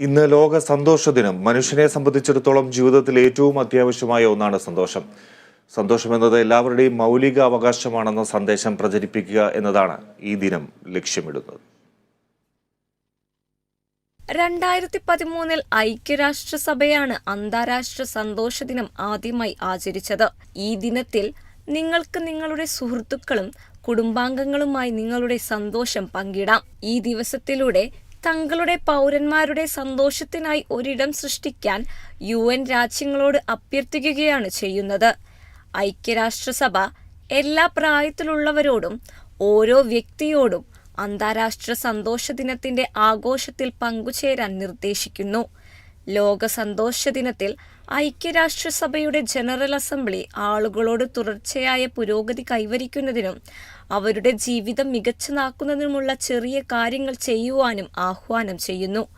ഇന്ന് ലോക സന്തോഷ ദിനം. മനുഷ്യനെ സംബന്ധിച്ചിടത്തോളം ജീവിതത്തിൽ ഏറ്റവും അത്യാവശ്യമായ ഒന്നാണ് സന്തോഷം. സന്തോഷം എന്നത് എല്ലാവരുടെയും മൗലിക അവകാശമാണെന്ന സന്ദേശം പ്രചരിപ്പിക്കുക എന്നതാണ് ഈ ദിനം ലക്ഷ്യമിടുന്നത്. രണ്ടായിരത്തി പതിമൂന്നിൽ ഐക്യരാഷ്ട്രസഭയാണ് അന്താരാഷ്ട്ര സന്തോഷ ദിനം ആദ്യമായി ആചരിച്ചത്. ഈ ദിനത്തിൽ നിങ്ങൾക്ക് നിങ്ങളുടെ സുഹൃത്തുക്കളും കുടുംബാംഗങ്ങളുമായി നിങ്ങളുടെ സന്തോഷം പങ്കിടാം. ഈ ദിവസത്തിലൂടെ തങ്ങളുടെ പൗരന്മാരുടെ സന്തോഷത്തിനായി ഒരിടം സൃഷ്ടിക്കാൻ യു എൻ രാജ്യങ്ങളോട് അഭ്യർത്ഥിക്കുകയാണ് ചെയ്യുന്നത്. ഐക്യരാഷ്ട്രസഭ എല്ലാ പ്രായത്തിലുള്ളവരോടും ഓരോ വ്യക്തിയോടും അന്താരാഷ്ട്ര സന്തോഷ ദിനത്തിന്റെ ആഘോഷത്തിൽ പങ്കുചേരാൻ നിർദ്ദേശിക്കുന്നു. ലോക സന്തോഷ ദിനത്തിൽ ഐക്യരാഷ്ട്രസഭയുടെ ജനറൽ അസംബ്ലി ആളുകളോട് തുടർച്ചയായ പുരോഗതി കൈവരിക്കുന്നതിനും അവരുടെ ജീവിതം മികച്ചതാക്കുന്നതിനുമുള്ള ചെറിയ കാര്യങ്ങൾ ചെയ്യുവാനും ആഹ്വാനം ചെയ്യുന്നു.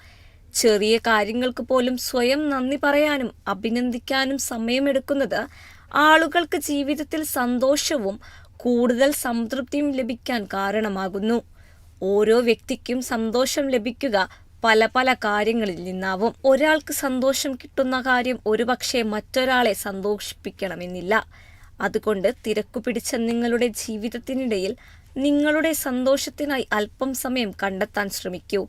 ചെറിയ കാര്യങ്ങൾക്ക് പോലും സ്വയം നന്ദി പറയാനും അഭിനന്ദിക്കാനും സമയമെടുക്കുന്നത് ആളുകൾക്ക് ജീവിതത്തിൽ സന്തോഷവും കൂടുതൽ സംതൃപ്തിയും ലഭിക്കാൻ കാരണമാകുന്നു. ഓരോ വ്യക്തിക്കും സന്തോഷം ലഭിക്കുക പല പല കാര്യങ്ങളിൽ നിന്നാവും ഒരാൾക്ക് സന്തോഷം കിട്ടുന്ന കാര്യം ഒരുപക്ഷെ മറ്റൊരാളെ സന്തോഷിപ്പിക്കണമെന്നില്ല. അതുകൊണ്ട് തിരക്കു പിടിച്ച നിങ്ങളുടെ ജീവിതത്തിനിടയിൽ നിങ്ങളുടെ സന്തോഷത്തിനായി അല്പം സമയം കണ്ടെത്താൻ ശ്രമിക്കൂ.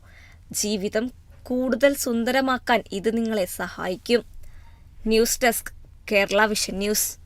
ജീവിതം കൂടുതൽ സുന്ദരമാക്കാൻ ഇത് നിങ്ങളെ സഹായിക്കും. News desk Kerala vision news.